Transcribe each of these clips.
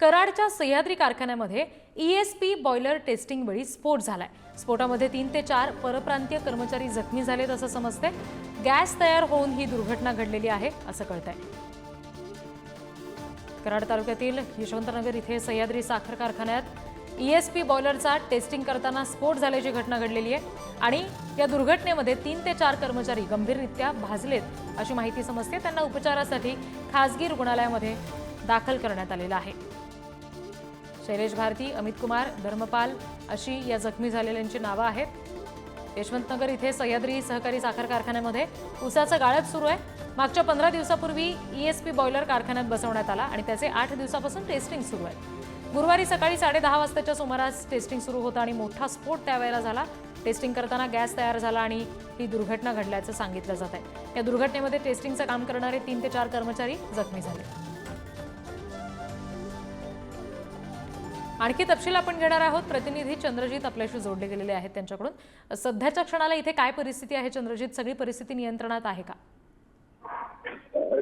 कराडच्या सह्याद्री कारखान्यामध्ये E S P boiler testing वेळी स्फोट झालाय. स्फोटामध्ये तीन ते चार परप्रांतीय कर्मचारी जखमी झालेत असं समजते गॅस तयार होऊन ही दुर्घटना घडलेली आहे असं कळतंय. कराड तालुक्यातील यशवंतनगर इथे सह्याद्री साखर कारखान्यात ई एस पी बॉयलरचा टेस्टिंग करताना स्फोट झाल्याची घटना घडलेली आहे. आणि या दुर्घटनेमध्ये तीन ते चार कर्मचारी गंभीररित्या भाजलेत अशी माहिती समजते. त्यांना उपचारासाठी खासगी रुग्णालयामध्ये दाखल करण्यात आलेला आहे. शैलेश भारती अमित कुमार धर्मपाल अशी या जखमी झालेल्यांची नावं आहेत. यशवंतनगर इथे सह्याद्री सहकारी साखर कारखान्यामध्ये उसाचं गाळप सुरू आहे. मागच्या पंधरा दिवसापूर्वी ईएसपी बॉयलर कारखान्यात बसवण्यात आला आणि त्याचे आठ दिवसापासून टेस्टिंग सुरू आहे. गुरुवारी सकाळी साडेदहा वाजताच्या सुमारास टेस्टिंग सुरू होतं आणि मोठा स्फोट त्यावेळेला झाला. टेस्टिंग करताना गॅस तयार झाला आणि ही दुर्घटना घडल्याचं सांगितलं जात आहे. या दुर्घटनेमध्ये टेस्टिंगचं काम करणारे तीन ते चार कर्मचारी जखमी झाले. आणखी तपशील आपण घेणार आहोत. प्रतिनिधी चंद्रजीत आपल्याशी जोडले गेलेले आहेत त्यांच्याकडून. सध्याच्या क्षणाला इथे काय परिस्थिती आहे चंद्रजीत? सगळी परिस्थिती नियंत्रणात आहे का?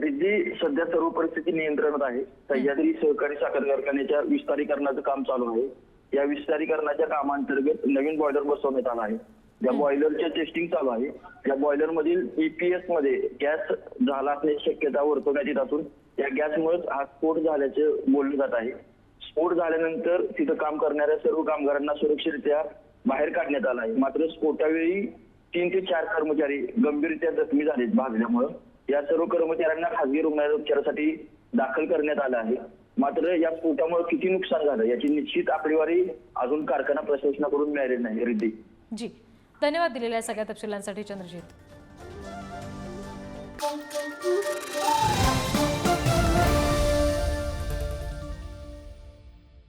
रिद्धी सध्या सर्व परिस्थिती नियंत्रणात आहे. सह्याद्री सहकारी साखर कारखान्याच्या विस्तारीकरणाचं काम चालू आहे. या विस्तारीकरणाच्या कामांतर्गत नवीन बॉयलर बसवण्यात आला आहे. या बॉयलरचे टेस्टिंग चालू आहे. या बॉयलर मधील ईपीएसमध्ये गॅस झाला असण्याची शक्यता वर्तवण्यात येत असून या गॅसमुळेच हा स्फोट झाल्याचे बोलले जात आहे. स्फोट झाल्यानंतर तिथं काम करणाऱ्या सर्व कामगारांना सुरक्षितरित्या बाहेर काढण्यात आलं आहे. मात्र स्फोटावेळी तीन ते चार कर्मचारी गंभीररित्या जखमी झालेत भाजल्यामुळं या सर्व कर्मचाऱ्यांना खासगी रुग्णालयात उपचारासाठी दाखल करण्यात आलं आहे. मात्र या स्फोटामुळे किती नुकसान झालं याची निश्चित आकडेवारी अजून कारखाना प्रशासनाकडून मिळालेली नाही रिद्धी. जी. धन्यवाद दिलेल्या सगळ्या तपशिलांसाठी चंद्रजीत.